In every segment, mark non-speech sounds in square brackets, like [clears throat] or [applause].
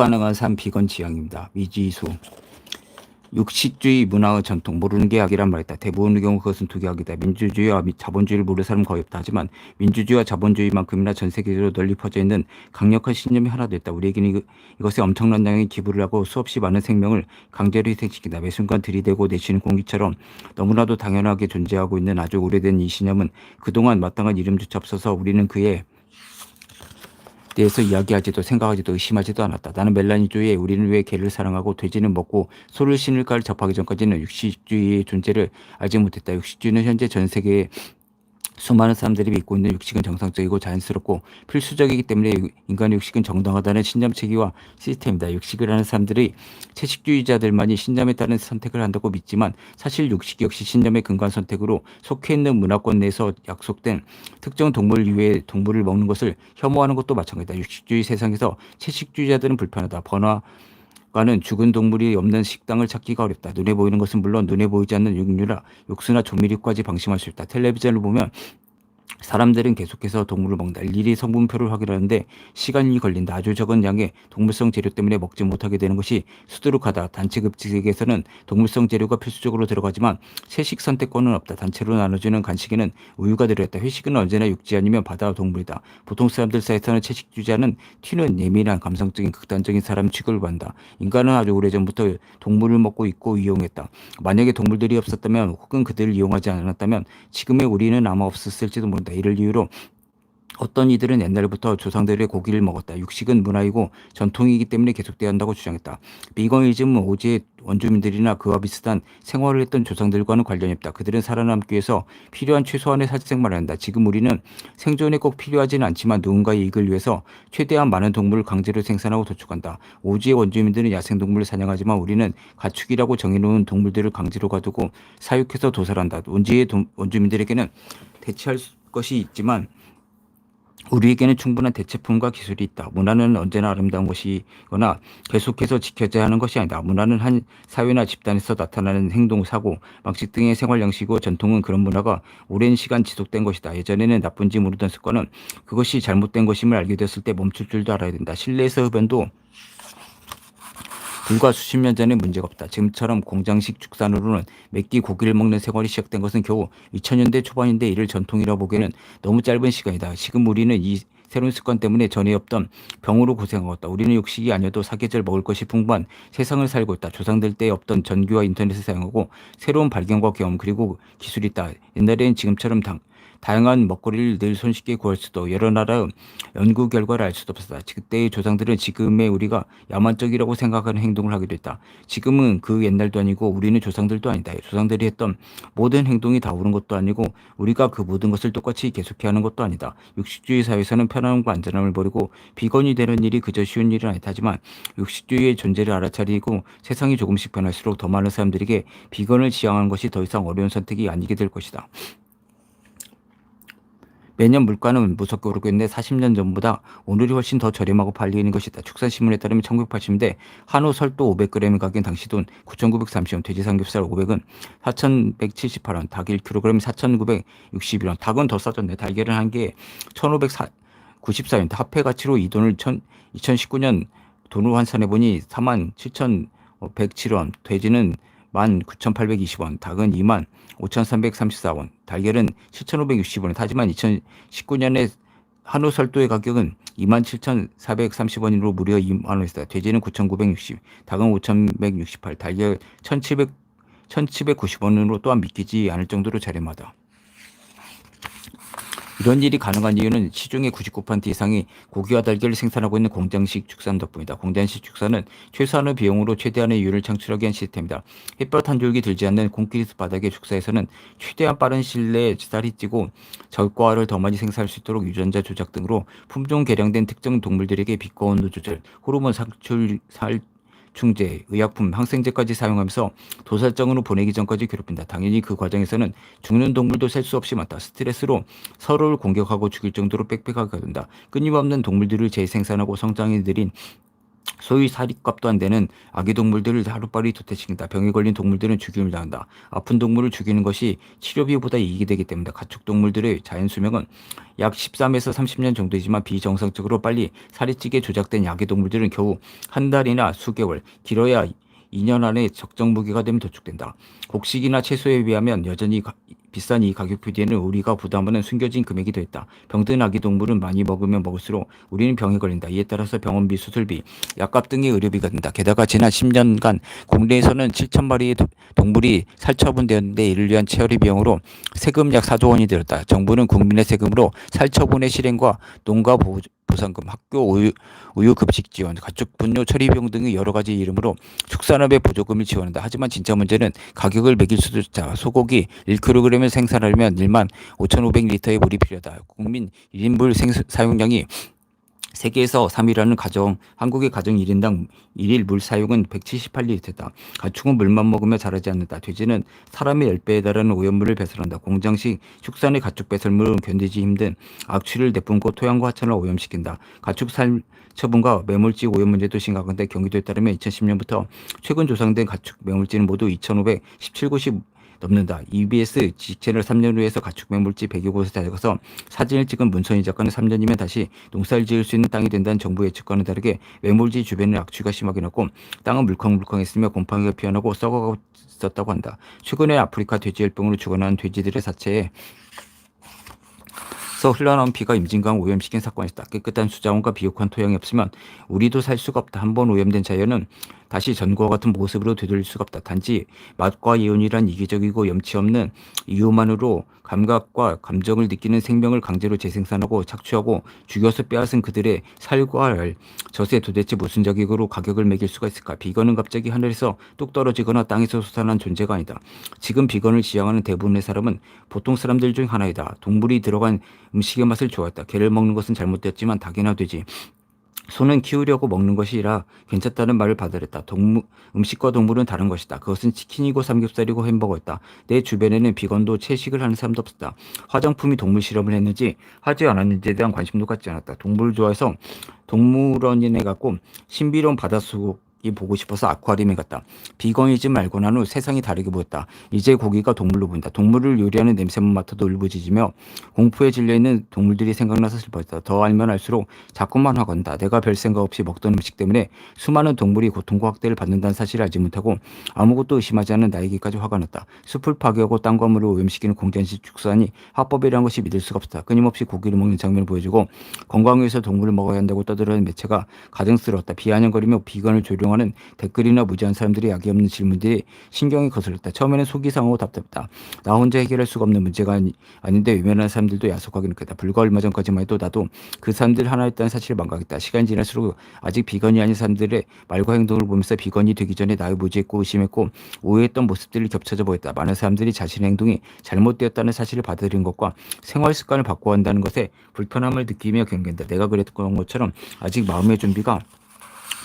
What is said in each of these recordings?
가능한 삶 비건 지향입니다. 미지수. 육식주의 문화의 전통 모르는 게 악이란 말이다. 대부분의 경우 그것은 두개 악이다. 민주주의와 미- 자본주의를 모르는 사람은 거의 없다. 하지만 민주주의와 자본주의만큼이나 전 세계적으로 널리 퍼져 있는 강력한 신념이 하나 됐다. 우리에게는 이것에 엄청난 양의 기부를 하고 수없이 많은 생명을 강제로 희생시킨다. 매 순간 들이대고 내쉬는 공기처럼 너무나도 당연하게 존재하고 있는 아주 오래된 이 신념은 그동안 마땅한 이름조차 없어서 우리는 그의 대해서 이야기하지도 생각하지도 의심하지도 않았다. 나는 멜라니주의에 우리는 왜 개를 사랑하고 돼지는 먹고 소를 신을까를 접하기 전까지는 육식주의의 존재를 알지 못했다. 육식주의는 현재 전 세계에 수많은 사람들이 믿고 있는 육식은 정상적이고 자연스럽고 필수적이기 때문에 인간의 육식은 정당하다는 신념 체계와 시스템이다. 육식을 하는 사람들이 채식주의자들만이 신념에 따른 선택을 한다고 믿지만 사실 육식 역시 신념의 근간 선택으로 속해 있는 문화권 내에서 약속된 특정 동물 이외의 동물을 먹는 것을 혐오하는 것도 마찬가지다. 육식주의 세상에서 채식주의자들은 불편하다. 번화 가는 죽은 동물이 없는 식당을 찾기가 어렵다. 눈에 보이는 것은 물론 눈에 보이지 않는 육류나 육수나 조미료까지 방심할 수 있다. 텔레비전을 보면 사람들은 계속해서 동물을 먹는다. 일일이 성분표를 확인하는데 시간이 걸린다. 아주 적은 양의 동물성 재료 때문에 먹지 못하게 되는 것이 수두룩하다. 단체 급식에서는 동물성 재료가 필수적으로 들어가지만 채식 선택권은 없다. 단체로 나눠주는 간식에는 우유가 들어있다. 회식은 언제나 육지 아니면 바다 동물이다. 보통 사람들 사이에서는 채식주의자는 튀는 예민한 감성적인 극단적인 사람 취급을 받는다. 인간은 아주 오래전부터 동물을 먹고 있고 이용했다. 만약에 동물들이 없었다면 혹은 그들을 이용하지 않았다면 지금의 우리는 아마 없었을지도 모른다. 이를 이유로 어떤 이들은 옛날부터 조상들의 고기를 먹었다. 육식은 문화이고 전통이기 때문에 계속돼야 한다고 주장했다. 비건이즘은 오지의 원주민들이나 그와 비슷한 생활을 했던 조상들과는 관련이 없다. 그들은 살아남기 위해서 필요한 최소한의 사생활을 한다. 지금 우리는 생존에 꼭 필요하지는 않지만 누군가의 이익을 위해서 최대한 많은 동물을 강제로 생산하고 도축한다. 오지의 원주민들은 야생동물을 사냥하지만 우리는 가축이라고 정해놓은 동물들을 강제로 가두고 사육해서 도살한다. 원지의 동- 원주민들에게는 대체할 수- 것이 있지만 우리에게는 충분한 대체품과 기술이 있다. 문화는 언제나 아름다운 것이거나 계속해서 지켜져야 하는 것이 아니다. 문화는 한 사회나 집단에서 나타나는 행동, 사고, 방식 등의 생활 양식이고 전통은 그런 문화가 오랜 시간 지속된 것이다. 예전에는 나쁜지 모르던 습관은 그것이 잘못된 것임을 알게 됐을 때 멈출 줄도 알아야 된다. 실내에서 흡연도 불과 수십 년 전에 문제가 없다. 지금처럼 공장식 축산으로는 몇끼 고기를 먹는 생활이 시작된 것은 겨우 2000년대 초반인데 이를 전통이라 보기에는 너무 짧은 시간이다. 지금 우리는 이 새로운 습관 때문에 전에 없던 병으로 고생하고 있다. 우리는 육식이 아니어도 사계절 먹을 것이 풍부한 세상을 살고 있다. 조상들 때 없던 전기와 인터넷을 사용하고 새로운 발견과 경험 그리고 기술이 있다. 옛날에는 지금처럼 당, 다양한 먹거리를 늘 손쉽게 구할 수도 여러 나라의 연구 결과를 알 수도 없었다. 그때의 조상들은 지금의 우리가 야만적이라고 생각하는 행동을 하게 됐다. 지금은 그 옛날도 아니고 우리는 조상들도 아니다. 조상들이 했던 모든 행동이 다 옳은 것도 아니고 우리가 그 모든 것을 똑같이 계속해야 하는 것도 아니다. 육식주의 사회에서는 편안함과 안전함을 버리고 비건이 되는 일이 그저 쉬운 일은 아니다. 하지만 육식주의의 존재를 알아차리고 세상이 조금씩 변할수록 더 많은 사람들에게 비건을 지향하는 것이 더 이상 어려운 선택이 아니게 될 것이다. 매년 물가는 무섭게 오르고 있는데 40년 전보다 오늘이 훨씬 더 저렴하고 팔리는 것이다. 축산신문에 따르면 1980년대 한우 설도 500g의 가격은 당시 돈 9,930원, 돼지 삼겹살 500은 4,178원, 닭 1kg이 4,961원. 닭은 더 싸졌네. 달걀은 한 개에 1,594원. 합해 가치로 이 돈을 2019년 돈으로 환산해 보니 47,107원. 돼지는 19,820원, 닭은 2만 5,334원, 달걀은 7,560원. 하지만 2019년에 한우 설도의 가격은 27,430원으로 무려 2만 원이다. 돼지는 9,960, 닭은 5,168, 달걀 1,700 1,790원으로 또한 믿기지 않을 정도로 저렴하다. 이런 일이 가능한 이유는 시중의 99% 이상이 고기와 달걀을 생산하고 있는 공장식 축산 덕분이다. 공장식 축산은 최소한의 비용으로 최대한의 이윤을 창출하기 위한 시스템이다. 햇볕 한 줄기 들지 않는 콘크리트 바닥의 축사에서는 최대한 빠른 시일 내에 쌀이 찌고 적과를 더 많이 생산할 수 있도록 유전자 조작 등으로 품종 개량된 특정 동물들에게 빛과 온도 조절, 호르몬 상출, 살 충제, 의약품, 항생제까지 사용하면서 도살장으로 보내기 전까지 괴롭힌다. 당연히 그 과정에서는 죽는 동물도 셀 수 없이 많다. 스트레스로 서로를 공격하고 죽일 정도로 빽빽하게 된다. 끊임없는 동물들을 재생산하고 성장해 느린 소위 사립값도 안 되는 아기 동물들을 하루빨리 도태시킨다. 병에 걸린 동물들은 죽임을 당한다. 아픈 동물을 죽이는 것이 치료비보다 이익이 되기 때문이다. 가축 동물들의 자연 수명은 약 13에서 30년 정도이지만 비정상적으로 빨리 살이 찌게 조작된 아기 동물들은 겨우 한 달이나 수개월, 길어야 2년 안에 적정 무게가 되면 도축된다. 곡식이나 채소에 비하면 여전히 가- 비싼 이 가격표 뒤에는 우리가 부담하는 숨겨진 금액이 더 있다. 병든 아기 동물은 많이 먹으면 먹을수록 우리는 병에 걸린다. 이에 따라서 병원비, 수술비, 약값 등의 의료비가 든다. 게다가 지난 10년간 국내에서는 7천 마리의 도- 동물이 살처분되었는데 이를 위한 처리 비용으로 세금 약 4조 원이 들었다. 정부는 국민의 세금으로 살처분의 실행과 농가 보- 보상금, 학교 우유, 우유 급식 지원, 가축 분뇨 처리 비용 등의 여러 가지 이름으로 축산업의 보조금을 지원한다. 하지만 진짜 문제는 가격을 매길 수도 있다. 소고기 1kg을 생산하려면 1만 5,500리터의 물이 필요하다. 국민 1인분 생 사용량이 세계에서 3위라는 가정, 한국의 가정 1인당 1일 물 사용은 178리터다. 가축은 물만 먹으며 자라지 않는다. 돼지는 사람의 10배에 달하는 오염물을 배설한다. 공장식 축산의 가축 배설물은 견디지 힘든 악취를 내뿜고 토양과 하천을 오염시킨다. 가축 살 처분과 매물지 오염 문제도 심각한데 경기도에 따르면 2010년부터 최근 조상된 가축 매물지는 모두 2,517곳이 넘는다. EBS 직채널 3년 후에서 가축 매물지 100여 곳을 찾아가서 사진을 찍은 문선희 작가는 3년이면 다시 농사를 지을 수 있는 땅이 된다는 정부 예측과는 다르게 매물지 주변에 악취가 심하게 났고 땅은 물컹물컹했으며 곰팡이가 피어나고 썩어가고 있었다고 한다. 최근에 아프리카 돼지열병으로 죽어난 돼지들의 사체에 서 흘러나온 피가 임진강 오염시킨 사건이다. 깨끗한 수자원과 비옥한 토양이 없으면 우리도 살 수가 없다. 한 번 오염된 자연은 다시 전과 같은 모습으로 되돌릴 수가 없다. 단지 맛과 이온이란 이기적이고 염치 없는 이유만으로 감각과 감정을 느끼는 생명을 강제로 재생산하고 착취하고 죽여서 빼앗은 그들의 살과 열, 젖에 도대체 무슨 자격으로 가격을 매길 수가 있을까? 비건은 갑자기 하늘에서 뚝 떨어지거나 땅에서 솟아난 존재가 아니다. 지금 비건을 지향하는 대부분의 사람은 보통 사람들 중 하나이다. 동물이 들어간 음식의 맛을 좋아했다. 개를 먹는 것은 잘못됐지만 닭이나 돼지, 소는 키우려고 먹는 것이라 괜찮다는 말을 받아들였다. 동물, 음식과 동물은 다른 것이다. 그것은 치킨이고 삼겹살이고 햄버거였다. 내 주변에는 비건도 채식을 하는 사람도 없었다. 화장품이 동물 실험을 했는지 하지 않았는지에 대한 관심도 갖지 않았다. 동물을 좋아해서 동물원인에 갔고 신비로운 바닷속 이 보고 싶어서 아쿠아리움에 갔다. 비건이즘 말고 난후 세상이 다르게 보였다. 이제 고기가 동물로 보인다. 동물을 요리하는 냄새만 맡아도 울부짖으며 공포에 질려 있는 동물들이 생각나서 슬펐다. 더 알면 알수록 자꾸만 화가 난다. 내가 별 생각 없이 먹던 음식 때문에 수많은 동물이 고통과 학대를 받는다는 사실을 알지 못하고 아무것도 의심하지 않은 나에게까지 화가 났다. 숲을 파괴하고 땅과 물을 오염시키는 공전식 축산이 합법이라는 것이 믿을 수가 없다. 끊임없이 고기를 먹는 장면을 보여주고 건강을 위해서 동물을 먹어야 한다고 떠들어는 매체가 가증스러웠다. 비아냥거리며 비건을 조롱 하는 댓글이나 무지한 사람들이 약이 없는 질문들이 신경이 거슬렸다. 처음에는 속이 상하고 답답했다. 나 혼자 해결할 수가 없는 문제가 아니, 아닌데 외면하는 사람들도 야속하게 느꼈다. 불과 얼마 전까지만 해도 나도 그 사람들 하나였다는 사실을 망각했다. 시간이 지날수록 아직 비건이 아닌 사람들의 말과 행동을 보면서 비건이 되기 전에 나를 무지했고 의심했고 오해했던 모습들이 겹쳐져 보였다. 많은 사람들이 자신의 행동이 잘못되었다는 사실을 받아들인 것과 생활 습관을 바꿔야 한다는 것에 불편함을 느끼며 경계한다. 내가 그랬던 것처럼 아직 마음의 준비가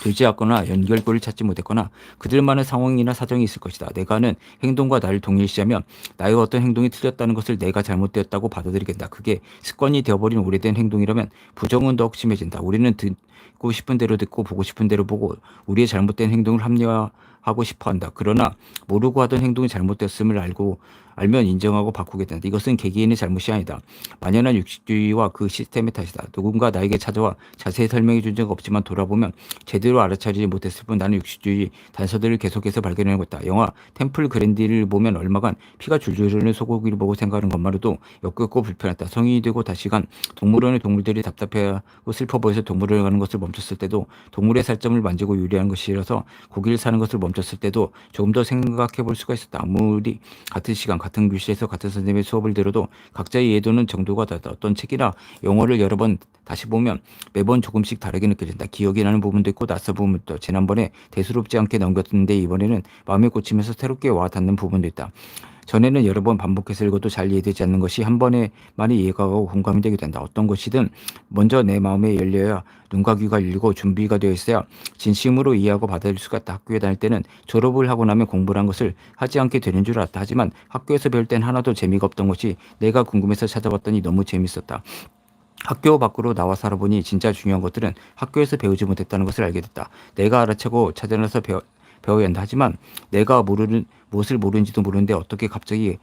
되지 않거나 연결고리를 찾지 못했거나 그들만의 상황이나 사정이 있을 것이다. 내가 하는 행동과 나를 동일시하면 나의 어떤 행동이 틀렸다는 것을 내가 잘못되었다고 받아들이겠다. 그게 습관이 되어버린 오래된 행동이라면 부정은 더욱 심해진다. 우리는 듣고 싶은 대로 듣고 보고 싶은 대로 보고 우리의 잘못된 행동을 합리화 하고 싶어 한다. 그러나 모르고 하던 행동이 잘못됐음을 알고 알면 인정하고 바꾸게 된다. 이것은 개개인의 잘못이 아니다. 만연한 육식주의와 그 시스템의 탓이다. 누군가 나에게 찾아와 자세히 설명해 준 적 없지만 돌아보면 제대로 알아차리지 못했을 뿐 나는 육식주의 단서들을 계속해서 발견해 것다. 영화 템플 그랜디를 보면 얼마간 피가 줄줄 흐르는 소고기를 보고 생각하는 것만으로도 역겹고 불편했다. 성인이 되고 다시 간 동물원의 동물들이 답답해하고 슬퍼 보여서 동물원에 가는 것을 멈췄을 때도 동물의 살점을 만지고 요리하는 것이라서 고기를 사는 것을 멈췄 을 때도 조금 더 생각해 볼 수가 있었다. 아무리 같은 시간 같은 교실에서 같은 선생님의 수업을 들어도 각자의 이해도는 정도가 다르다. 어떤 책이나 영어를 여러 번 다시 보면 매번 조금씩 다르게 느껴진다. 기억이 나는 부분도 있고 낯선 부분도. 지난번에 대수롭지 않게 넘겼는데 이번에는 마음에 꽂히면서 새롭게 와 닿는 부분도 있다. 전에는 여러 번 반복해서 읽어도 잘 이해되지 않는 것이 한 번에 많이 이해가 가고 공감이 되게 된다. 어떤 것이든 먼저 내 마음에 열려야 눈과 귀가 열리고 준비가 되어 있어야 진심으로 이해하고 받아들일 수가 있다. 학교에 다닐 때는 졸업을 하고 나면 공부란 것을 하지 않게 되는 줄 알았다. 하지만 학교에서 배울 땐 하나도 재미가 없던 것이 내가 궁금해서 찾아봤더니 너무 재밌었다. 학교 밖으로 나와 살아보니 진짜 중요한 것들은 학교에서 배우지 못했다는 것을 알게 됐다. 내가 알아채고 찾아내서 배워, 배워야 한다. 하지만 내가 모르는 무엇을 모르는지도 모르는데 어떻게 갑자기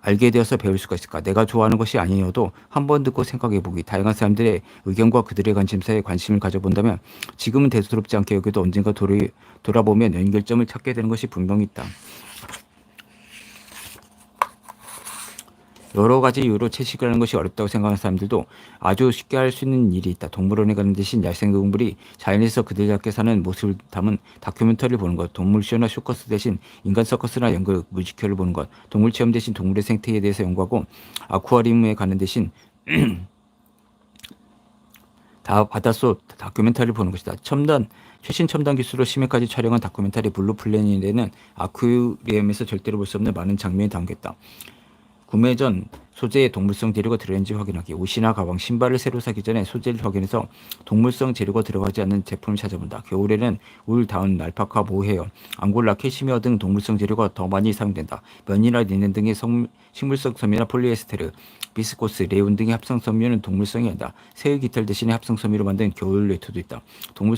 알게 되어서 배울 수가 있을까? 내가 좋아하는 것이 아니어도 한 번 듣고 생각해보기. 다양한 사람들의 의견과 그들의 관심사에 관심을 가져본다면 지금은 대수롭지 않게 여겨도 언젠가 돌아, 돌아보면 연결점을 찾게 되는 것이 분명히 있다. 여러 가지 이유로 채식을 하는 것이 어렵다고 생각하는 사람들도 아주 쉽게 할 수 있는 일이 있다. 동물원에 가는 대신 야생동물이 자연에서 그들답게 사는 모습을 담은 다큐멘터리를 보는 것, 동물 쇼나 쇼커스 대신 인간 서커스나 연극, 뮤지컬을 보는 것, 동물 체험 대신 동물의 생태에 대해서 연구하고 아쿠아리움에 가는 대신 [clears throat] 다 바닷속 다큐멘터리를 보는 것이다. 첨단 최신 첨단 기술로 심해까지 촬영한 다큐멘터리 블루 플래닛에는 아쿠아리움에서 절대로 볼 수 없는 많은 장면이 담겼다. 구매 전 소재의 동물성 재료가 들어있는지 확인하기. 옷이나 가방, 신발을 새로 사기 전에 소재를 확인해서 동물성 재료가 들어가지 않는 제품을 찾아본다. 겨울에는 울, 다운, 알파카, 모헤어, 앙골라, 캐시미어 등 동물성 재료가 더 많이 사용된다. 면이나 리넨 등의 성, 식물성 섬유나 폴리에스테르, 비스코스, 레온 등의 합성 섬유는 동물성이 아니다. 새의 깃털 대신에 합성 섬유로 만든 겨울 외투도 있다. 동물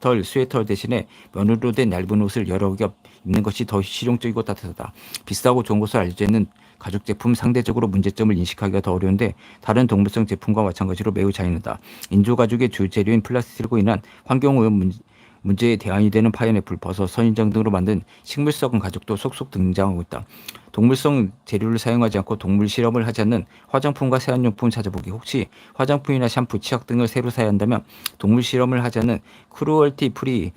털, 스웨터 대신에 면으로 된 얇은 옷을 여러 겹 입는 것이 더 실용적이고 따뜻하다. 비싸고 좋은 것을 알려져 있는 가죽 제품 상대적으로 문제점을 인식하기가 더 어려운데 다른 동물성 제품과 마찬가지로 매우 잔인하다. 인조 가죽의 주 재료인 플라스틱으로 인한 환경오염 문제 문제에 대안이 되는 파인애플, 버섯, 선인장 등으로 만든 식물 썩은 가죽도 속속 등장하고 있다. 동물성 재료를 사용하지 않고 동물 실험을 하지 않는 화장품과 세안용품 찾아보기. 혹시 화장품이나 샴푸, 치약 등을 새로 사야 한다면 동물 실험을 하지 않는 크루얼티 프리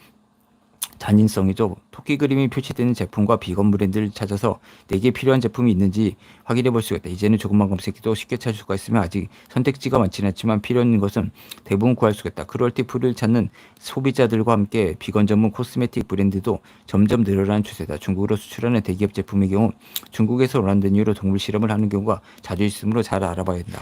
잔인성이죠. 토끼 그림이 표시되는 제품과 비건 브랜드를 찾아서 내게 필요한 제품이 있는지 확인해 볼 수가 있다. 이제는 조금만 검색해도 쉽게 찾을 수가 있으며 아직 선택지가 많지는 않지만 필요 있는 것은 대부분 구할 수가 있다. 크루얼티 프리를 찾는 소비자들과 함께 비건 전문 코스메틱 브랜드도 점점 늘어나는 추세다. 중국으로 수출하는 대기업 제품의 경우 중국에서 원하는 이유로 동물 실험을 하는 경우가 자주 있으므로 잘 알아봐야 된다.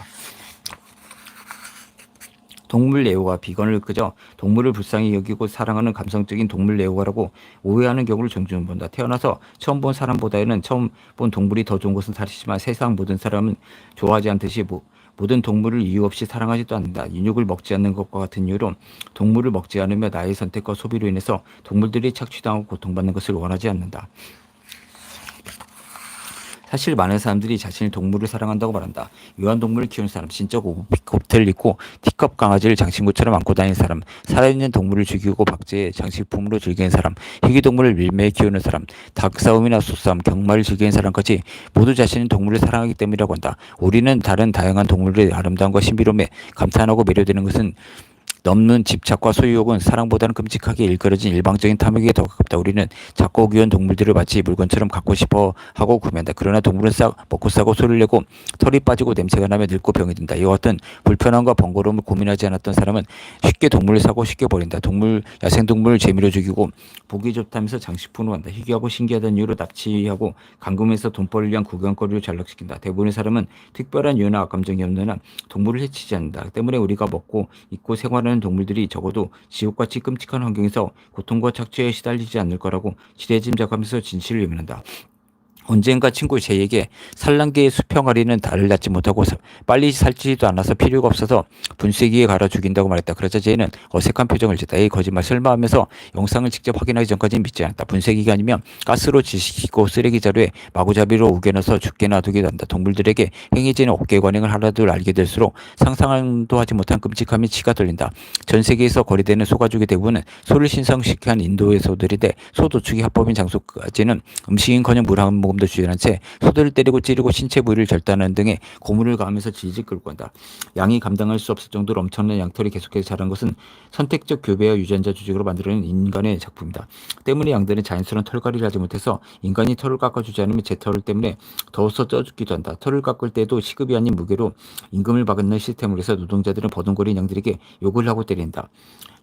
동물 애호가 비건을 그저 동물을 불쌍히 여기고 사랑하는 감성적인 동물 애호가라고 오해하는 경우를 종종 본다. 태어나서 처음 본 사람보다는 처음 본 동물이 더 좋은 것은 사실이지만 세상 모든 사람은 좋아하지 않듯이 뭐 모든 동물을 이유 없이 사랑하지도 않는다. 인육을 먹지 않는 것과 같은 이유로 동물을 먹지 않으며 나의 선택과 소비로 인해서 동물들이 착취당하고 고통받는 것을 원하지 않는다. 사실 많은 사람들이 자신이 동물을 사랑한다고 말한다. 유한동물을 키우는 사람, 진짜 곱틀 입고 티컵 강아지를 장신구처럼 안고 다니는 사람, 살아있는 동물을 죽이고 박제해 장식품으로 즐기는 사람, 희귀동물을 밀매해 키우는 사람, 닭싸움이나 소싸움, 경마를 즐기는 사람까지 모두 자신은 동물을 사랑하기 때문이라고 한다. 우리는 다른 다양한 동물의 아름다움과 신비로움에 감탄하고 매료되는 것은 넘는 집착과 소유욕은 사랑보다는 끔찍하게 일그러진 일방적인 탐욕에 더 가깝다. 우리는 작고 귀여운 동물들을 마치 물건처럼 갖고 싶어 하고 구매한다. 그러나 동물은 싸, 먹고 싸고 소리를 내고 털이 빠지고 냄새가 나며 늙고 병이 든다. 이와 같은 불편함과 번거로움을 고민하지 않았던 사람은 쉽게 동물을 사고 쉽게 버린다. 동물, 야생동물을 재미로 죽이고 보기 좋다면서 장식품으로 한다. 희귀하고 신기하다는 이유로 납치하고 감금해서 돈벌이를 위한 구경거리로 전락시킨다. 대부분의 사람은 특별한 이유나 감정이 없는 한 동물을 해치지 않는다. 때문에 우리가 먹고 입고 생활하는 동물들이 적어도 지옥같이 끔찍한 환경에서 고통과 착취에 시달리지 않을 거라고 지레짐작하면서 진실을 의미한다. 언젠가 친구 제에게 산란계의 수평아리는 달을 낳지 못하고 빨리 살지도 않아서 필요가 없어서 분쇄기에 갈아 죽인다고 말했다. 그러자 제는 어색한 표정을 짓다. 이 거짓말 설마 하면서 영상을 직접 확인하기 전까지는 믿지 않았다. 분쇄기가 아니면 가스로 지식이고 쓰레기 자루에 마구잡이로 우겨넣어서 죽게 놔두기도 한다. 동물들에게 행해지는 어깨 관행을 하나둘 알게 될수록 상상도 하지 못한 끔찍함이 치가 떨린다. 전 세계에서 거래되는 소가죽의 대부분은 소를 신성시한 인도의 소들인데 소 도축이 합법인 장소까지는 음식인커녕 물한 모금 조금도 주의한 채 소들을 때리고 찌르고 신체 부위를 절단하는 등의 고문을 가하면서 질질 끌고 간다. 양이 감당할 수 없을 정도로 엄청난 양털이 계속해서 자란 것은 선택적 교배와 유전자 조직으로 만들어낸 인간의 작품이다. 때문에 양들은 자연스러운 털갈이를 하지 못해서 인간이 털을 깎아주지 않으면 제 털을 때문에 더워서 쪄 죽기도 한다. 털을 깎을 때도 시급이 아닌 무게로 임금을 받는 시스템으로 해서 노동자들은 버둥거리는 양들에게 욕을 하고 때린다.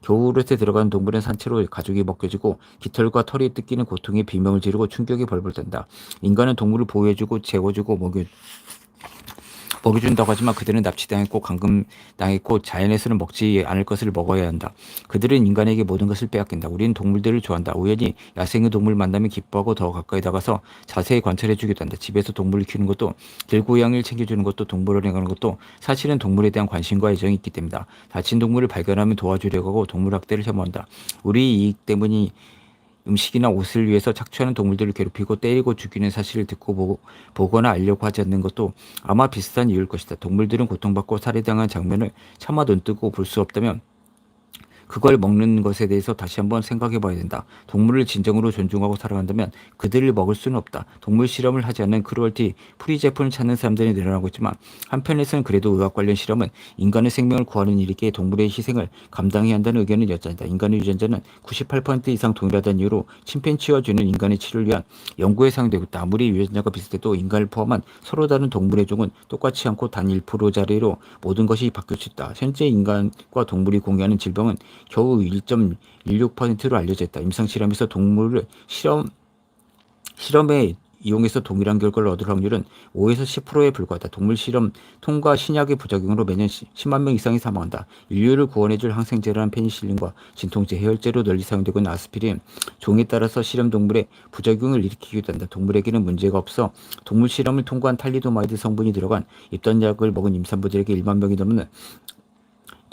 겨울에 들어가는 동물은 산채로 가죽이 벗겨지고 깃털과 털이 뜯기는 고통에 비명을 지르고 충격이 벌벌 떤다. 인간은 동물을 보호해주고 재워주고 먹여 먹여준다고 하지만 그들은 납치당했고 감금당했고 자연에서는 먹지 않을 것을 먹어야 한다. 그들은 인간에게 모든 것을 빼앗긴다. 우리는 동물들을 좋아한다. 우연히 야생의 동물 만나면 기뻐하고 더 가까이 다가서 자세히 관찰해주기도 한다. 집에서 동물을 키우는 것도 길고양이를 챙겨주는 것도 동물원에 가는 것도 사실은 동물에 대한 관심과 애정이 있기 때문이다. 다친 동물을 발견하면 도와주려고 하고 동물학대를 혐오한다. 우리 이익 때문이 음식이나 옷을 위해서 착취하는 동물들을 괴롭히고 때리고 죽이는 사실을 듣고 보고, 보 거나 알려고 하지 않는 것도 아마 비슷한 이유일 것이다. 동물들은 고통받고 살해당한 장면을 차마 눈뜨고 볼 수 없다면 그걸 먹는 것에 대해서 다시 한번 생각해 봐야 된다. 동물을 진정으로 존중하고 사랑한다면 그들을 먹을 수는 없다. 동물 실험을 하지 않는 크루얼티 프리 제품을 찾는 사람들이 늘어나고 있지만 한편에서는 그래도 의학 관련 실험은 인간의 생명을 구하는 일이기에 동물의 희생을 감당해야 한다는 의견은 여전하다. 인간의 유전자는 98% 이상 동일하다는 이유로 침팬치와 쥐는 인간의 치료를 위한 연구에 사용되고 있다. 아무리 유전자가 비슷해도 인간을 포함한 서로 다른 동물의 종은 똑같지 않고 단 1%짜리로 모든 것이 바뀔 수 있다. 현재 인간과 동물이 공유하는 질병은 겨우 1.16%로 알려져 있다. 임상 실험에서 동물을 실험 실험에 이용해서 동일한 결과를 얻을 확률은 5에서 10%에 불과하다. 동물 실험 통과 신약의 부작용으로 매년 10만 명 이상이 사망한다. 인류를 구원해줄 항생제라는 페니실린과 진통제, 해열제로 널리 사용되고 있는 아스피린, 종에 따라서 실험 동물의 부작용을 일으키기도 한다. 동물에게는 문제가 없어 동물 실험을 통과한 탈리도마이드 성분이 들어간 입던 약을 먹은 임산부들에게 1만 명이 넘는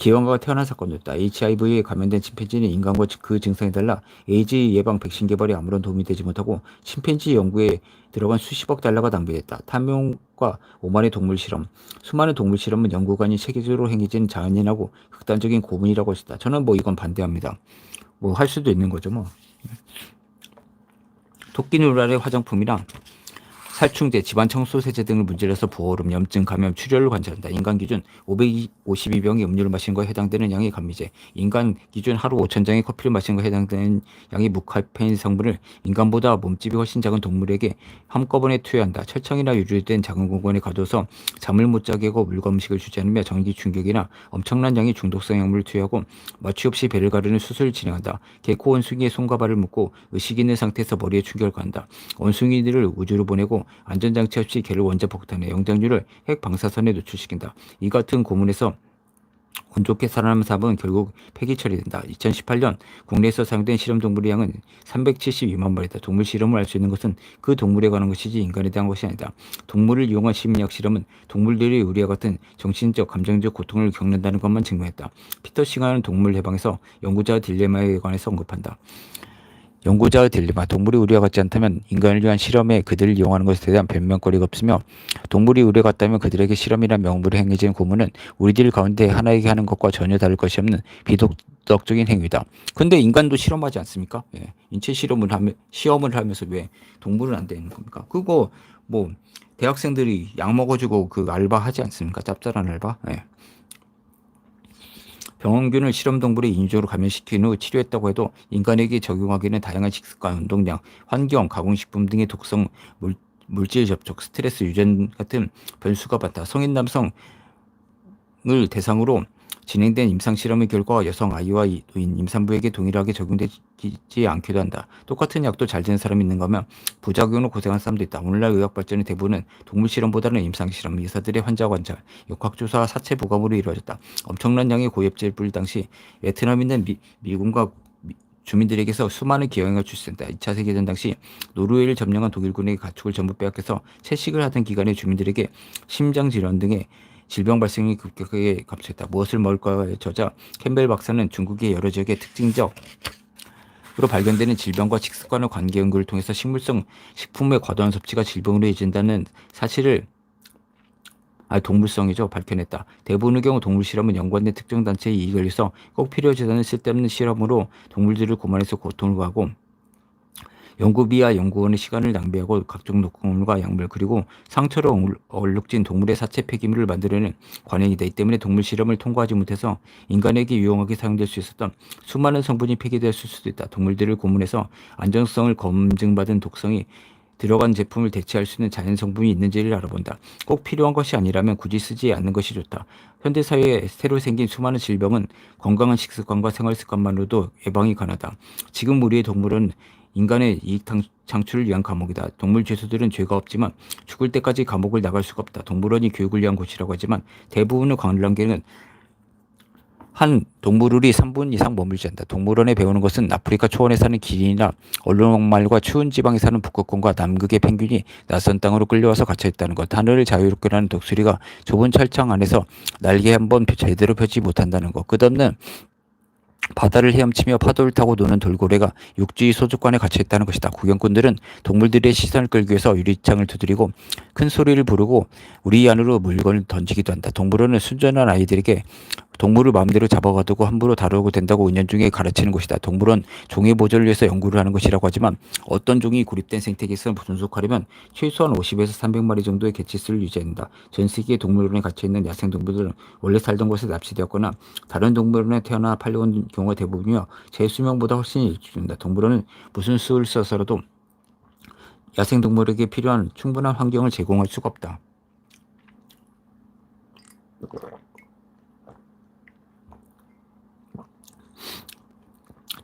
기형아가 태어난 사건이었다. HIV에 감염된 침팬지는 인간과 그 증상에 달라 에이즈 예방 백신 개발에 아무런 도움이 되지 못하고 침팬지 연구에 들어간 수십억 달러가 낭비됐다. 탐욕과 오만의 동물 실험. 수많은 동물 실험은 연구관이 체계적으로 행해진 잔인하고 극단적인 고문이라고 했다. 저는 뭐 이건 반대합니다. 뭐 할 수도 있는 거죠 뭐. 토끼 누랄의 화장품이랑 살충제, 집안 청소 세제 등을 문질러서 부어오름, 염증, 감염, 출혈을 관찰한다. 인간 기준 552병의 음료를 마신 거에 해당되는 양의 감미제, 인간 기준 하루 5천 장의 커피를 마신 거에 해당되는 양의 무카페인 성분을 인간보다 몸집이 훨씬 작은 동물에게 한꺼번에 투여한다. 철창이나 유리된 작은 공간에 가둬서 잠을 못 자게 하고 물과 음식을 주지 않으며 전기 충격이나 엄청난 양의 중독성 약물을 투여하고 마취 없이 배를 가르는 수술을 진행한다. 개코 원숭이의 손과 발을 묶고 의식 있는 상태에서 머리에 충격을 가한다. 원숭이들을 우주로 보내고 안전장치 없이 개를 원자 폭탄에 영장류를 핵 방사선에 노출시킨다. 이 같은 고문에서 운 좋게 살아남은 사람은 결국 폐기 처리된다. 2018년 국내에서 사용된 실험 동물의 양은 372만 마리다. 동물 실험을 할수 있는 것은 그 동물에 관한 것이지 인간에 대한 것이 아니다. 동물을 이용한 심리학 실험은 동물들이 우리와 같은 정신적, 감정적 고통을 겪는다는 것만 증명했다. 피터 싱하는 동물 해방에서 연구자 딜레마에 관해서 언급한다. 연구자의 딜레마, 동물이 우리와 같지 않다면 인간을 위한 실험에 그들을 이용하는 것에 대한 변명거리가 없으며 동물이 우리와 같다면 그들에게 실험이란 명분을 행해진 고문은 우리들 가운데 하나에게 하는 것과 전혀 다를 것이 없는 비도덕적인 행위다. 근데 인간도 실험하지 않습니까? 예. 인체 실험을 하면 시험을 하면서 왜 동물은 안 되는 겁니까? 그거 뭐 대학생들이 약 먹어주고 그 알바 하지 않습니까? 짭짤한 알바. 예. 병원균을 실험 동물에 인위적으로 감염시킨 후 치료했다고 해도 인간에게 적용하기는 다양한 식습관, 운동량, 환경, 가공식품 등의 독성, 물, 물질 접촉, 스트레스 유전 같은 변수가 많다. 성인 남성을 대상으로 진행된 임상 실험의 결과 여성 아이와 노인 임산부에게 동일하게 적용되지 않기도 한다. 똑같은 약도 잘 되는 사람이 있는가 하면 부작용으로 고생한 사람도 있다. 오늘날 의학 발전의 대부분은 동물 실험보다는 임상 실험, 의사들의 환자 관찰, 역학조사, 사체 보감으로 이루어졌다. 엄청난 양의 고엽제를 뿌릴 당시 베트남에 있는 미, 미군과 주민들에게서 수많은 기형을 출시한다. 2차 세계대전 당시 노르웨이를 점령한 독일군에게 가축을 전부 빼앗겨서 채식을 하던 기간에 주민들에게 심장 질환 등의 질병 발생이 급격하게 감소했다. 무엇을 먹을까에 저자 캠벨 박사는 중국의 여러 지역의 특징적 으로 발견되는 질병과 식습관의 관계 연구를 통해서 식물성 식품의 과도한 섭취가 질병으로 이어진다는 사실을 아, 동물성이죠. 밝혀냈다. 대부분의 경우 동물 실험은 연관된 특정 단체의 이익을 위해서 꼭 필요하지 않은 쓸데없는 실험으로 동물들을 고만해서 고통을 가하고 연구비와 연구원의 시간을 낭비하고 각종 녹음물과 약물 그리고 상처로 얼룩진 동물의 사체 폐기물을 만들어내는 관행이다. 이 때문에 동물 실험을 통과하지 못해서 인간에게 유용하게 사용될 수 있었던 수많은 성분이 폐기되었을 수도 있다. 동물들을 고문해서 안정성을 검증받은 독성이 들어간 제품을 대체할 수 있는 자연 성분이 있는지를 알아본다. 꼭 필요한 것이 아니라면 굳이 쓰지 않는 것이 좋다. 현대 사회에 새로 생긴 수많은 질병은 건강한 식습관과 생활 습관만으로도 예방이 가능하다. 지금 우리의 동물은 인간의 이익 탕- 창출을 위한 감옥이다. 동물 죄수들은 죄가 없지만 죽을 때까지 감옥을 나갈 수가 없다. 동물원이 교육을 위한 곳이라고 하지만 대부분의 관람객은 한 동물원이 3분 이상 머물지 않는다. 동물원에 배우는 것은 아프리카 초원에 사는 기린이나 얼룩말과 추운 지방에 사는 북극곰과 남극의 펭귄이 낯선 땅으로 끌려와서 갇혀 있다는 것. 하늘을 자유롭게 나는 독수리가 좁은 철창 안에서 날개 한 번 제대로 펴지 못한다는 것. 끝없는 바다를 헤엄치며 파도를 타고 노는 돌고래가 육지 소주관에 갇혀 있다는 것이다. 구경꾼들은 동물들의 시선을 끌기 위해서 유리창을 두드리고 큰 소리를 부르고 우리 안으로 물건을 던지기도 한다. 동물원은 순전한 아이들에게 동물을 마음대로 잡아가두고 함부로 다루고 된다고 은연중에 가르치는 것이다. 동물원 종의 보존을 위해서 연구를 하는 것이라고 하지만 어떤 종이 고립된 생태계에서 분속하려면 최소한 50에서 300마리 정도의 개체수를 유지한다. 전 세계 동물원에 갇혀 있는 야생 동물들은 원래 살던 곳에 납치되었거나 다른 동물원에 태어나 팔려온 경우가 대부분이며 제 수명보다 훨씬 일찍 죽는다. 동물원은 무슨 수를 써서라도 야생 동물에게 필요한 충분한 환경을 제공할 수가 없다.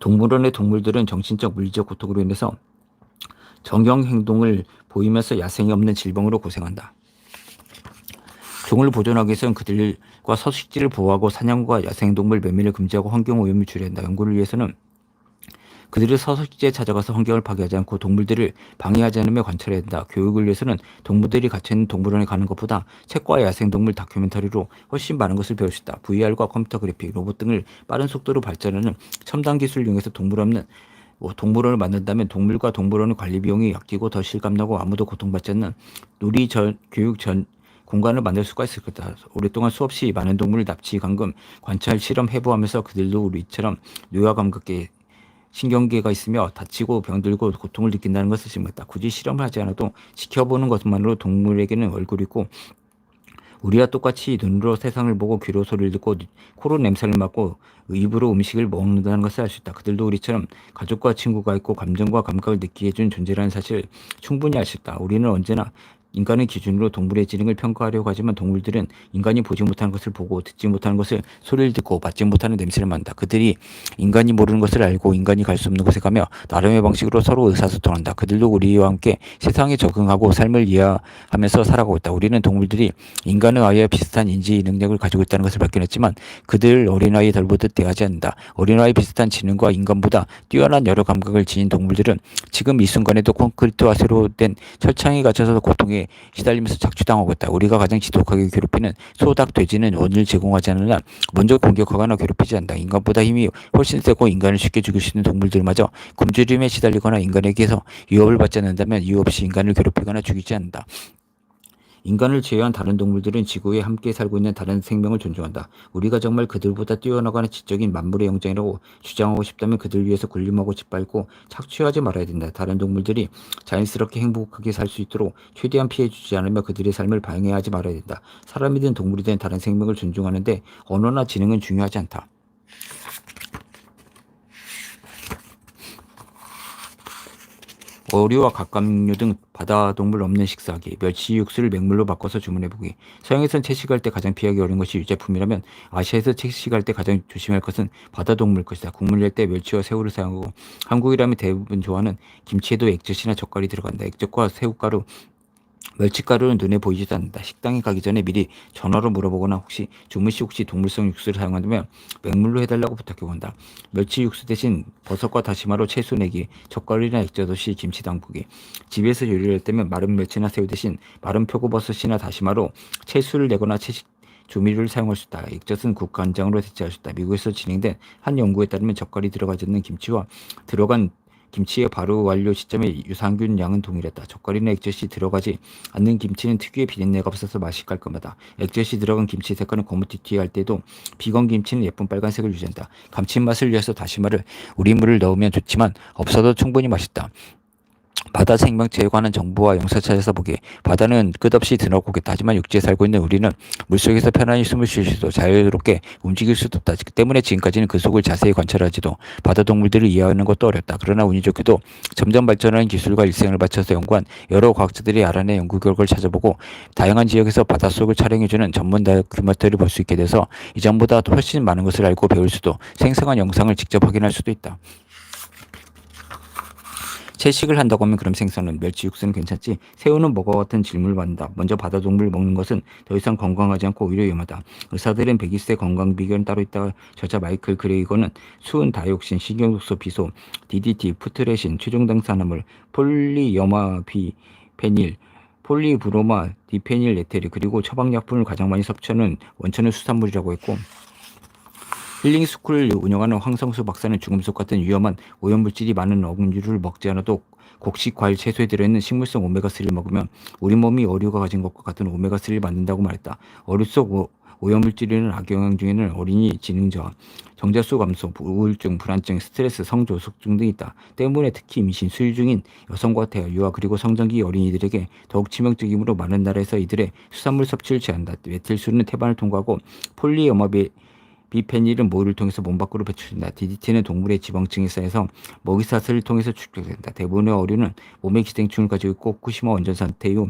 동물원의 동물들은 정신적 물리적 고통으로 인해서 정형 행동을 보이면서 야생이 없는 질병으로 고생한다. 종을 보존하기 위해서는 그들과 서식지를 보호하고 사냥과 야생동물 매매를 금지하고 환경 오염을 줄여야 한다. 연구를 위해서는 그들의 서식지에 찾아가서 환경을 파괴하지 않고 동물들을 방해하지 않으며 관찰해야 한다. 교육을 위해서는 동물들이 갇혀 있는 동물원에 가는 것보다 책과 야생동물 다큐멘터리로 훨씬 많은 것을 배울 수 있다. VR과 컴퓨터 그래픽, 로봇 등을 빠른 속도로 발전하는 첨단 기술을 이용해서 동물 없는 뭐 동물원을 만든다면 동물과 동물원의 관리 비용이 아끼고 더 실감나고 아무도 고통받지 않는 놀이 전 교육 전 공간을 만들 수가 있을 거다. 오랫동안 수없이 많은 동물을 납치, 감금, 관찰, 실험, 해부하면서 그들도 우리처럼 뇌와 감각계 신경계가 있으며 다치고 병들고 고통을 느낀다는 것을 증명했다. 굳이 실험을 하지 않아도 지켜보는 것만으로 동물에게는 얼굴이 있고 우리와 똑같이 눈으로 세상을 보고 귀로 소리를 듣고 코로 냄새를 맡고 입으로 음식을 먹는다는 것을 알 수 있다. 그들도 우리처럼 가족과 친구가 있고 감정과 감각을 느끼게 해준 존재라는 사실을 충분히 알 수 있다. 우리는 언제나 인간의 기준으로 동물의 지능을 평가하려고 하지만 동물들은 인간이 보지 못하는 것을 보고 듣지 못하는 것을 소리를 듣고 맡지 못하는 냄새를 맡는다. 그들이 인간이 모르는 것을 알고 인간이 갈 수 없는 곳에 가며 나름의 방식으로 서로 의사소통한다. 그들도 우리와 함께 세상에 적응하고 삶을 이해하면서 살아가고 있다. 우리는 동물들이 인간의 아이와 비슷한 인지 능력을 가지고 있다는 것을 발견했지만 그들 어린아이 덜보듯 대하지 않는다. 어린아이 비슷한 지능과 인간보다 뛰어난 여러 감각을 지닌 동물들은 지금 이 순간에도 콘크리트와 새로 된 철창에 갇혀서 고통에 시달리면서 착취당하고 있다. 우리가 가장 지독하게 괴롭히는 소닭 돼지는 원을 제공하지 않으나 먼저 공격하거나 괴롭히지 않는다. 인간보다 힘이 훨씬 세고 인간을 쉽게 죽일 수 있는 동물들마저 굶주림에 시달리거나 인간에게서 위협을 받지 않는다면 이유 없이 인간을 괴롭히거나 죽이지 않는다. 인간을 제외한 다른 동물들은 지구에 함께 살고 있는 다른 생명을 존중한다. 우리가 정말 그들보다 뛰어나가는 지적인 만물의 영장이라고 주장하고 싶다면 그들 위해서 군림하고 짓밟고 착취하지 말아야 된다. 다른 동물들이 자연스럽게 행복하게 살 수 있도록 최대한 피해 주지 않으며 그들의 삶을 방해하지 말아야 된다. 사람이든 동물이든 다른 생명을 존중하는데 언어나 지능은 중요하지 않다. 어류와 갑각류 등 바다 동물 없는 식사하기, 멸치 육수를 맹물로 바꿔서 주문해보기. 서양에선 채식할 때 가장 피하기 어려운 것이 유제품이라면 아시아에서 채식할 때 가장 조심할 것은 바다 동물 것이다. 국물 낼 때 멸치와 새우를 사용하고 한국이라면 대부분 좋아하는 김치에도 액젓이나 젓갈이 들어간다. 액젓과 새우가루, 멸치가루는 눈에 보이지도 않는다. 식당에 가기 전에 미리 전화로 물어보거나 혹시 주문 시 혹시 동물성 육수를 사용한다면 맹물로 해달라고 부탁해 본다. 멸치 육수 대신 버섯과 다시마로 채소 내기, 젓갈이나 액젓 없이 김치 담그기. 집에서 요리를 할 때면 마른 멸치나 새우 대신 마른 표고버섯이나 다시마로 채소를 내거나 채식 조미료를 사용할 수 있다. 액젓은 국간장으로 대체할 수 있다. 미국에서 진행된 한 연구에 따르면 젓갈이 들어가지 않는 김치와 들어간 김치의 바로 완료 시점의 유산균 양은 동일했다. 젓갈이나 액젓이 들어가지 않는 김치는 특유의 비린내가 없어서 맛이 깔끔하다. 액젓이 들어간 김치 색깔은 거무튀튀 할 때도 비건 김치는 예쁜 빨간색을 유지한다. 감칠맛을 위해서 다시마를 우린물을 넣으면 좋지만 없어도 충분히 맛있다. 바다 생명체에 관한 정보와 영상 찾아서 보기. 바다는 끝없이 드러고겠다. 하지만 육지에 살고 있는 우리는 물속에서 편안히 숨을 쉴 수도 자유롭게 움직일 수도 없다. 그 때문에 지금까지는 그 속을 자세히 관찰하지도 바다 동물들을 이해하는 것도 어렵다. 그러나 운이 좋게도 점점 발전하는 기술과 일생을 바쳐서 연구한 여러 과학자들이 알아낸 연구 결과를 찾아보고 다양한 지역에서 바닷속을 촬영해주는 전문 다큐멘터리를 볼 수 있게 돼서 이전보다 훨씬 많은 것을 알고 배울 수도 생생한 영상을 직접 확인할 수도 있다. 채식을 한다고 하면 그럼 생선은 멸치 육수는 괜찮지 새우는 뭐가 같은 질문을 받는다. 먼저 바다 동물 먹는 것은 더 이상 건강하지 않고 오히려 위험하다. 의사들은 120세 건강 비결은 따로 있다. 저자 마이클 그레이거는 수은 다이옥신, 신경독소 비소, DDT, 푸트레신, 최종당 산화물, 폴리여마비 페닐, 폴리브로마, 디페닐 에테리 그리고 처방약품을 가장 많이 섭취하는 원천은 수산물이라고 했고 힐링 스쿨을 운영하는 황성수 박사는 죽음속 같은 위험한 오염물질이 많은 어묵류를 먹지 않아도 곡식, 과일, 채소에 들어있는 식물성 오메가3를 먹으면 우리 몸이 어류가 가진 것과 같은 오메가3를 만든다고 말했다. 어류 속 오- 오염물질이라는 악영향 중에는 어린이 지능 저하, 정자수 감소, 우울증, 불안증, 스트레스, 성조숙증 등이 있다. 때문에 특히 임신, 수유 중인 여성과 태아, 유아 그리고 성장기 어린이들에게 더욱 치명적이므로 많은 나라에서 이들의 수산물 섭취를 제한한다. 메틸수는 태반을 통과하고 폴리어마비 비페닐은 모유를 통해서 몸 밖으로 배출된다. DDT는 동물의 지방층에 쌓여서 먹이사슬을 통해서 축적된다. 대부분의 어류는 몸에 기생충을 가지고 있고 후쿠시마 원전 사태 이후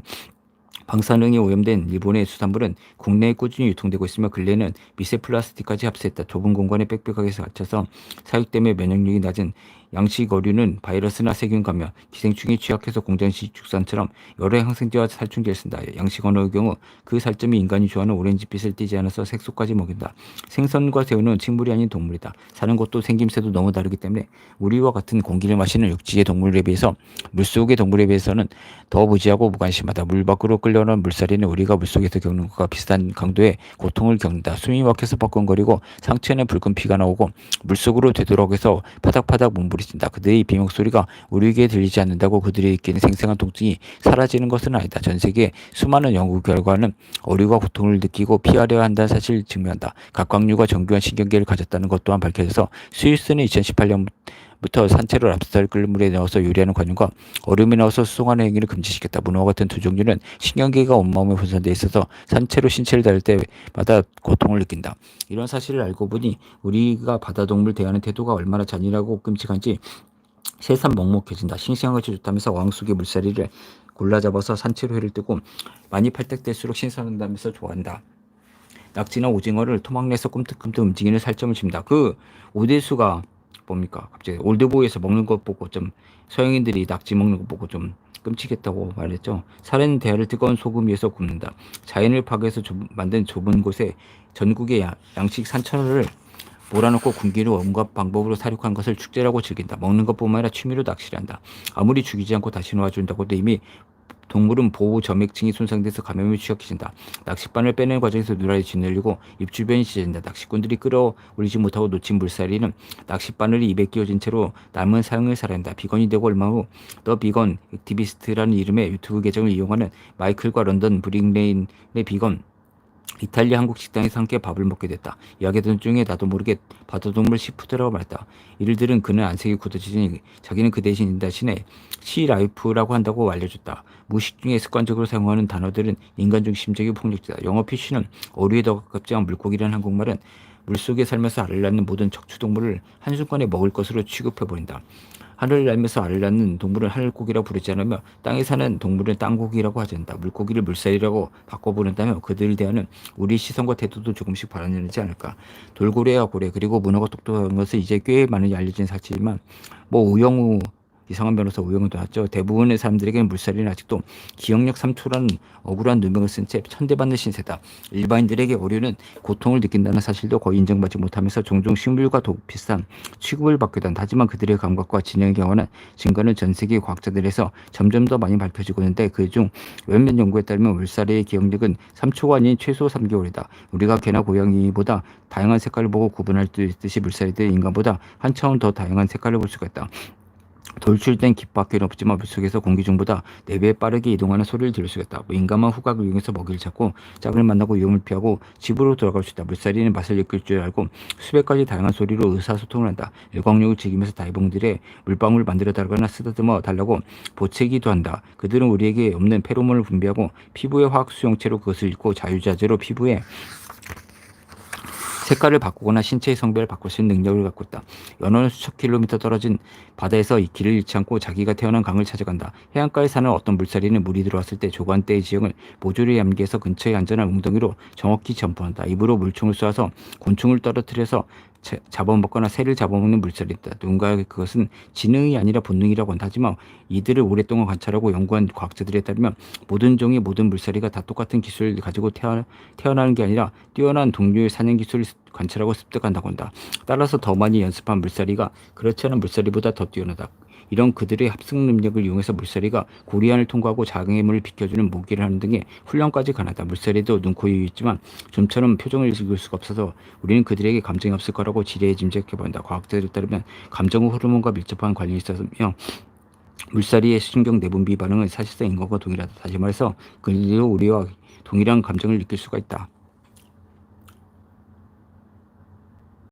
방사능이 오염된 일본의 수산물은 국내에 꾸준히 유통되고 있으며 근래는 미세 플라스틱까지 합세했다. 좁은 공간에 빽빽하게 갇혀서 사육 때문에 면역력이 낮은 양식 어류는 바이러스나 세균 감염, 기생충에 취약해서 공장식 축산처럼 여러 항생제와 살충제를 쓴다. 양식 언어의 경우 그 살점이 인간이 좋아하는 오렌지빛을 띠지 않아서 색소까지 먹인다. 생선과 새우는 식물이 아닌 동물이다. 사는 곳도 생김새도 너무 다르기 때문에 우리와 같은 공기를 마시는 육지의 동물에 비해서 물속의 동물에 비해서는 더 무지하고 무관심하다. 물 밖으로 끌려오는 물살이는 우리가 물속에서 겪는 것과 비슷한 강도의 고통을 겪는다. 숨이 막혀서 뻐끔거리고 상처에는 붉은 피가 나오고 물속으로 되돌아오게서 파닥파닥 몸부 리친다. 그들의 비명 소리가 우리에게 들리지 않는다고 그들이 느끼는 생생한 통증이 사라지는 것은 아니다. 전 세계 수많은 연구 결과는 어류가 고통을 느끼고 피하려 한다는 사실을 증명한다. 각광류가 정교한 신경계를 가졌다는 것 또한 밝혀져서 스위스는 2018년 부터 산채로 랍스터를 끓는 물에 넣어서 요리하는 관념과 얼음에 넣어서 수송하는 행위를 금지시켰다. 문어와 같은 두 종류는 신경계가 온몸에 분산돼 있어서 산채로 신체를 다룰 때마다 고통을 느낀다. 이런 사실을 알고 보니 우리가 바다 동물 대하는 태도가 얼마나 잔인하고 끔찍한지 새삼 먹먹해진다. 싱싱한 것이 좋다면서 속의 물살이를 골라 잡아서 산채로 회를 뜨고 많이 팔딱될수록 신선하다면서 좋아한다. 낙지나 오징어를 토막 내서 꿈틀꿈틀 움직이는 살점을 칩니다. 그 오대수가 뭡니까? 갑자기 올드보이에서 먹는 것 보고 좀 서양인들이 낙지 먹는 것 보고 좀 끔찍했다고 말했죠. 살은 대하를 뜨거운 소금 위에서 굽는다. 자연을 파괴해서 좁- 만든 좁은 곳에 전국의 야- 양식 산천어를 몰아넣고 군기로 온갖 방법으로 사육한 것을 축제라고 즐긴다. 먹는 것뿐만 아니라 취미로 낚시를 한다. 아무리 죽이지 않고 다시 놓아준다고 해도 이미 동물은 보호 점액층이 손상돼서 감염에 취약해진다. 낚싯바늘 빼내는 과정에서 누라리 짓눌리고 입 주변이 찢어진다. 낚시꾼들이 끌어올리지 못하고 놓친 물살이는 낚싯바늘이 입에 끼워진 채로 남은 사용을 살아낸다. 비건이 되고 얼마 후 더 비건 액티비스트라는 이름의 유튜브 계정을 이용하는 마이클과 런던 브링레인의 비건 이탈리아 한국 식당에서 함께 밥을 먹게 됐다. 이야기 듣는 중에 나도 모르게 바다동물 시푸드라고 말했다. 이를 들은 그는 안색이 굳어지니 자기는 그 대신 이 대신에 시라이프라고 한다고 알려줬다. 무식 중에 습관적으로 사용하는 단어들은 인간 중 심적이 폭력적이다. 영어 피쉬는 어류에 더 가깝지만 물고기라는 한국말은 물속에 살면서 알을 낳는 모든 척추동물을 한순간에 먹을 것으로 취급해버린다. 하늘을 날면서 알을 낳는 동물은 하늘고기라고 부르지 않으며 땅에 사는 동물은 땅고기라고 하지 않는다. 물고기를 물살이라고 바꿔 부른다며 그들을 대하는 우리 시선과 태도도 조금씩 발현되지 않을까. 돌고래와 고래 그리고 문어가 똑똑한 것은 이제 꽤 많이 알려진 사실이지만 뭐 우영우 이상한 변호사 우영우도 나왔죠. 대부분의 사람들에게는 물살이는 아직도 기억력 3초라는 억울한 누명을 쓴 채 천대받는 신세다. 일반인들에게 어류는 고통을 느낀다는 사실도 거의 인정받지 못하면서 종종 식물과 도 비슷한 취급을 받게 된다. 하지만 그들의 감각과 진행의 경우는 증거는 전 세계 과학자들에서 점점 더 많이 밝혀지고 있는데 그 중 몇몇 연구에 따르면 물살의 기억력은 3초가 아닌 최소 3개월이다. 우리가 개나 고양이보다 다양한 색깔을 보고 구분할 수 있듯이 물살이도 인간보다 한 차원 더 다양한 색깔을 볼 수가 있다. 돌출된 깃밖에 없지만 물속에서 공기 중보다 4배 빠르게 이동하는 소리를 들을 수가 있다. 민감한 후각을 이용해서 먹이를 찾고 짝을 만나고 위험을 피하고 집으로 돌아갈 수 있다. 물살이는 맛을 느낄 줄 알고 수백 가지 다양한 소리로 의사소통을 한다. 일광욕을 즐기면서 다이봉들의 물방울을 만들어 달거나 쓰다듬어 달라고 보채기도 한다. 그들은 우리에게 없는 페로몬을 분비하고 피부의 화학 수용체로 그것을 읽고 자유자재로 피부에 색깔을 바꾸거나 신체의 성별을 바꿀 수 있는 능력을 갖고 있다. 연어는 수천 킬로미터 떨어진 바다에서 이 길을 잃지 않고 자기가 태어난 강을 찾아간다. 해안가에 사는 어떤 물살이는 물이 들어왔을 때 조관대의 지형을 모조리 암기해서 근처의 안전한 웅덩이로 정확히 점프한다. 입으로 물총을 쏘아서 곤충을 떨어뜨려서 자- 잡아먹거나 새를 잡아먹는 물살이다. 누군가에게 그것은 지능이 아니라 본능이라고 한다. 하지만 이들을 오랫동안 관찰하고 연구한 과학자들에 따르면 모든 종의 모든 물살이가 다 똑같은 기술을 가지고 태어, 태어나는 게 아니라 뛰어난 동료의 사냥 기술을 습- 관찰하고 습득한다고 한다. 따라서 더 많이 연습한 물살이가 그렇지 않은 물살이보다 더 뛰어나다. 이런 그들의 합승 능력을 이용해서 물살이가 고리안을 통과하고 장애물을 비켜주는 모기를 하는 등의 훈련까지 가능하다. 물살이도 눈, 코, 입이 있지만 좀처럼 표정을 읽을 수가 없어서 우리는 그들에게 감정이 없을 거라고 지레 짐작해 본다. 과학자들에 따르면 감정 호르몬과 밀접한 관련이 있어서 물살이의 신경 내분비 반응은 사실상 인간과 동일하다. 다시 말해서 그들도 우리와 동일한 감정을 느낄 수가 있다.